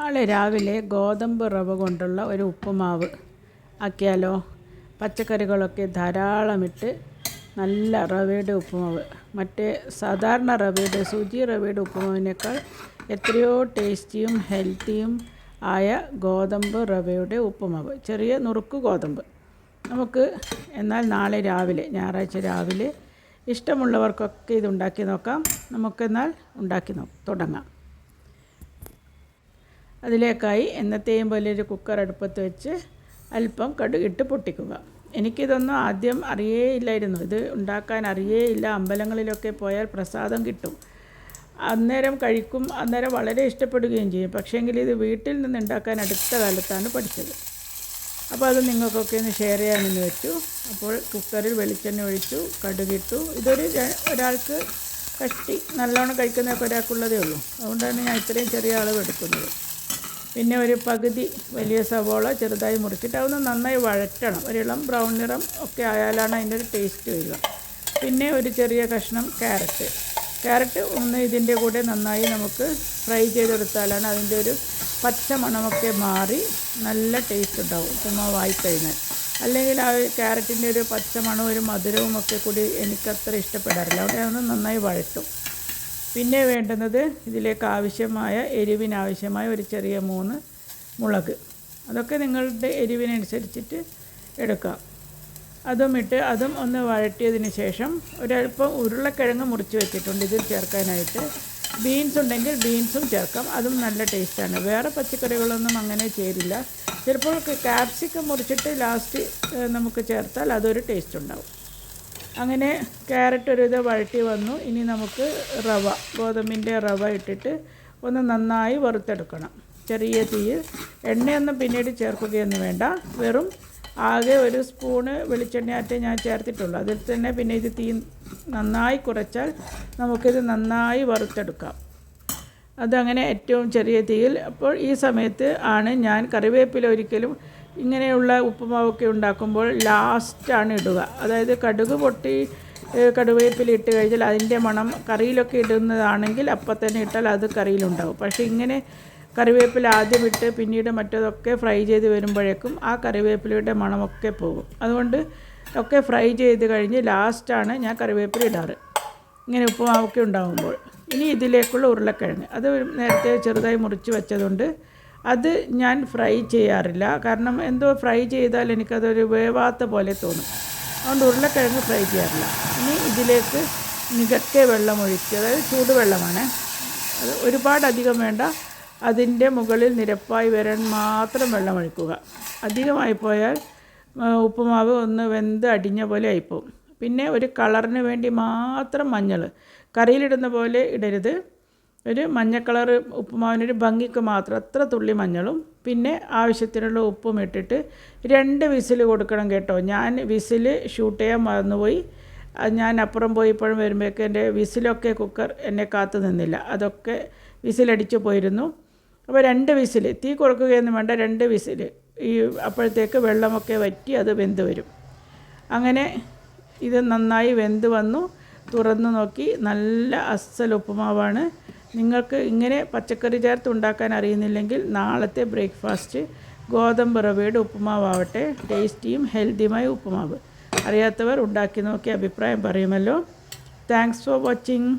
നാളെ രാവിലെ ഗോതമ്പ് റവ കൊണ്ടുള്ള ഒരു ഉപ്പുമാവ് ആക്കിയാലോ? പച്ചക്കറികളൊക്കെ ധാരാളമിട്ട് നല്ല റവയുടെ ഉപ്പുമാവ്. മറ്റേ സാധാരണ റവയുടെ സുചി റവയുടെ ഉപ്പുമാവിനേക്കാൾ എത്രയോ ടേസ്റ്റിയും ഹെൽത്തിയും ആയ ഗോതമ്പ് റവയുടെ ഉപ്പുമാവ്. ചെറിയ നുറുക്ക് ഗോതമ്പ്. നമുക്ക് എന്നാൽ നാളെ രാവിലെ ഞായറാഴ്ച രാവിലെ ഇഷ്ടമുള്ളവർക്കൊക്കെ ഇതുണ്ടാക്കി നോക്കാം. നമുക്കെന്നാൽ ഉണ്ടാക്കി നോ തുടങ്ങാം. അതിലേക്കായി എന്നത്തെയും പോലെ ഒരു കുക്കർ അടുപ്പത്ത് വെച്ച് അല്പം കടുകിട്ട് പൊട്ടിക്കുക. എനിക്കിതൊന്നും ആദ്യം അറിയേ ഇല്ലായിരുന്നു ഇത് ഉണ്ടാക്കാൻ അറിയേ അറിയേയില്ല. അമ്പലങ്ങളിലൊക്കെ പോയാൽ പ്രസാദം കിട്ടും. അന്നേരം കഴിക്കും. അന്നേരം വളരെ ഇഷ്ടപ്പെടുകയും ചെയ്യും. പക്ഷേങ്കിൽ ഇത് വീട്ടിൽ നിന്ന് ഉണ്ടാക്കാൻ അടുത്ത കാലത്താണ് പഠിച്ചത്. അപ്പോൾ അത് നിങ്ങൾക്കൊക്കെ ഒന്ന് ഷെയർ ചെയ്യാമെന്ന് വെച്ചു. അപ്പോൾ കുക്കറിൽ വെളിച്ചെണ്ണ ഒഴിച്ചു കടുകിട്ടു. ഇതൊരു ഒരാൾക്ക് കഷ്ടി നല്ലോണം കഴിക്കുന്നതൊക്കെ ഒരാൾക്കുള്ളതേ ഉള്ളൂ. അതുകൊണ്ടാണ് ഞാൻ ഇത്രയും ചെറിയ അളവ് എടുക്കുന്നത്. പിന്നെ ഒരു പകുതി വലിയ സവോള ചെറുതായി മുറിച്ചിട്ട് അതൊന്ന് നന്നായി വഴറ്റണം. ഒരു ഇളം ബ്രൗൺ നിറം ഒക്കെ ആയാലാണ് അതിന്റെ ഒരു ടേസ്റ്റ് വരിക. പിന്നെ ഒരു ചെറിയ കഷ്ണം ക്യാരറ്റ്. ക്യാരറ്റ് ഒന്ന് ഇതിന്റെ കൂടെ നന്നായി നമുക്ക് ഫ്രൈ ചെയ്തെടുത്താലാണ് അതിന്റെ ഒരു പച്ച മണമൊക്കെ മാറി നല്ല ടേസ്റ്റ് ഉണ്ടാവും ഉപ്പുമാവായി കഴിഞ്ഞാൽ അല്ലെങ്കിൽ ആ ക്യാരറ്റിന്റെ ഒരു പച്ച മണവും ഒരു മധുരവും ഒക്കെ കൂടി എനിക്കത്ര ഇഷ്ടപ്പെടാറില്ല. അവിടെ അതൊന്ന് നന്നായി വഴറ്റും. പിന്നെ വേണ്ടുന്നത് ഇതിലേക്ക് ആവശ്യമായ എരിവിനാവശ്യമായ ഒരു ചെറിയ മൂന്ന് മുളക്. അതൊക്കെ നിങ്ങളുടെ എരിവിനനുസരിച്ചിട്ട് എടുക്കാം. അതും ഇട്ട് അതും ഒന്ന് വഴറ്റിയതിന് ശേഷം ഒരല്പം ഉരുളക്കിഴങ്ങ് മുറിച്ച് വെച്ചിട്ടുണ്ട് ഇതിൽ ചേർക്കാനായിട്ട്. ബീൻസ് ഉണ്ടെങ്കിൽ ബീൻസും ചേർക്കാം. അതും നല്ല ടേസ്റ്റാണ്. വേറെ പച്ചക്കറികളൊന്നും അങ്ങനെ ചേരില്ല. ചിലപ്പോൾ ക്യാപ്സിക്കം മുറിച്ചിട്ട് ലാസ്റ്റ് നമുക്ക് ചേർത്താൽ അതൊരു ടേസ്റ്റ് ഉണ്ടാവും. അങ്ങനെ ക്യാരറ്റ് ഒരു വഴറ്റി വന്നു. ഇനി നമുക്ക് റവ ഗോതമ്പിന്റെ റവ ഇട്ടിട്ട് ഒന്ന് നന്നായി വറുത്തെടുക്കണം. ചെറിയ തീയിൽ. എണ്ണയൊന്നും പിന്നീട് ചേർക്കുകയൊന്നും വേണ്ട. വെറും ആകെ ഒരു സ്പൂണ് വെളിച്ചെണ്ണയാറ്റേ ഞാൻ ചേർത്തിട്ടുള്ളൂ. അതിൽ തന്നെ പിന്നെ ഇത് തീ നന്നായി കുറച്ചാൽ നമുക്കിത് നന്നായി വറുത്തെടുക്കാം. അതങ്ങനെ ഏറ്റവും ചെറിയ തീയിൽ. അപ്പോൾ ഈ സമയത്ത് ആണ് ഞാൻ കറിവേപ്പില ഒരിക്കലും ഇങ്ങനെയുള്ള ഉപ്പുമാവൊക്കെ ഉണ്ടാക്കുമ്പോൾ ലാസ്റ്റാണ് ഇടുക. അതായത് കടുക് പൊട്ടി കടുവേപ്പിൽ ഇട്ട് കഴിഞ്ഞാൽ അതിന്റെ മണം കറിയിലൊക്കെ ഇടുന്നതാണെങ്കിൽ അപ്പം തന്നെ ഇട്ടാൽ അത് കറിയിലുണ്ടാവും. പക്ഷേ ഇങ്ങനെ കറിവേപ്പില ആദ്യം ഇട്ട് പിന്നീട് മറ്റതൊക്കെ ഫ്രൈ ചെയ്ത് വരുമ്പോഴേക്കും ആ കറിവേപ്പിലയുടെ മണമൊക്കെ പോകും. അതുകൊണ്ട് ഒക്കെ ഫ്രൈ ചെയ്ത് കഴിഞ്ഞ് ലാസ്റ്റാണ് ഞാൻ കറിവേപ്പില ഇടാറ്. ഇങ്ങനെ ഉപ്പുമാവൊക്കെ ഉണ്ടാകുമ്പോൾ ഇനി ഇതിലേക്കുള്ള ഉരുളക്കിഴങ്ങ്. അത് നേരത്തെ ചെറുതായി മുറിച്ച് വെച്ചതുകൊണ്ട് അത് ഞാൻ ഫ്രൈ ചെയ്യാറില്ല. കാരണം എന്തോ ഫ്രൈ ചെയ്താൽ എനിക്കതൊരു വേവാത്ത പോലെ തോന്നും. അതുകൊണ്ട് ഉരുളക്കിഴങ്ങ് ഫ്രൈ ചെയ്യാറില്ല. ഇനി ഇതിലേക്ക് നികക്കെ വെള്ളം ഒഴിച്ച് അതായത് ചൂടുവെള്ളമാണ്. അത് ഒരുപാടധികം വേണ്ട. അതിന്റെ മുകളിൽ നിരപ്പായി വരാൻ മാത്രം വെള്ളം ഒഴിക്കുക. അധികമായി പോയാൽ ഉപ്പുമാവ് ഒന്ന് വെന്ത് അടിഞ്ഞ പോലെ ആയിപ്പോവും. പിന്നെ ഒരു കളറിന് വേണ്ടി മാത്രം മഞ്ഞൾ. കറിയിലിടുന്ന പോലെ ഇടരുത്. ഒരു മഞ്ഞ കളറ് ഉപ്പുമാവിനൊരു ഭംഗിക്ക് മാത്രം അത്ര തുള്ളി മഞ്ഞളും പിന്നെ ആവശ്യത്തിനുള്ള ഉപ്പും ഇട്ടിട്ട് രണ്ട് വിസിൽ കൊടുക്കണം കേട്ടോ. ഞാൻ വിസിൽ ഷൂട്ട് ചെയ്യാൻ മറന്നുപോയി. ഞാൻ അപ്പുറം പോയപ്പോഴും വരുമ്പോഴേക്കും എന്റെ വിസിലൊക്കെ കുക്കർ എന്നെ കാത്തു നിന്നില്ല. അതൊക്കെ വിസിലടിച്ചു പോയിരുന്നു. അപ്പോൾ രണ്ട് വിസിൽ തീ കൊടുക്കുകയൊന്നും വേണ്ട രണ്ട് വിസിൽ ഈ അപ്പോഴത്തേക്ക് വെള്ളമൊക്കെ വറ്റി അത് വെന്ത് വരും. അങ്ങനെ ഇത് നന്നായി വെന്ത് വന്നു. തുറന്നു നോക്കി. നല്ല അസ്സൽ ഉപ്പുമാവാണ്. നിങ്ങൾക്ക് ഇങ്ങനെ പച്ചക്കറി ചേർത്ത് ഉണ്ടാക്കാൻ അറിയുന്നില്ലെങ്കിൽ നാളത്തെ ബ്രേക്ക്ഫാസ്റ്റ് ഗോതമ്പ് റവയുടെ ഉപ്പുമാവട്ടെ ടേസ്റ്റിയും ഹെൽത്തിയുമായ ഉപ്പുമാവ്. അറിയാത്തവർ ഉണ്ടാക്കി നോക്കി അഭിപ്രായം പറയുമല്ലോ. Thanks for watching.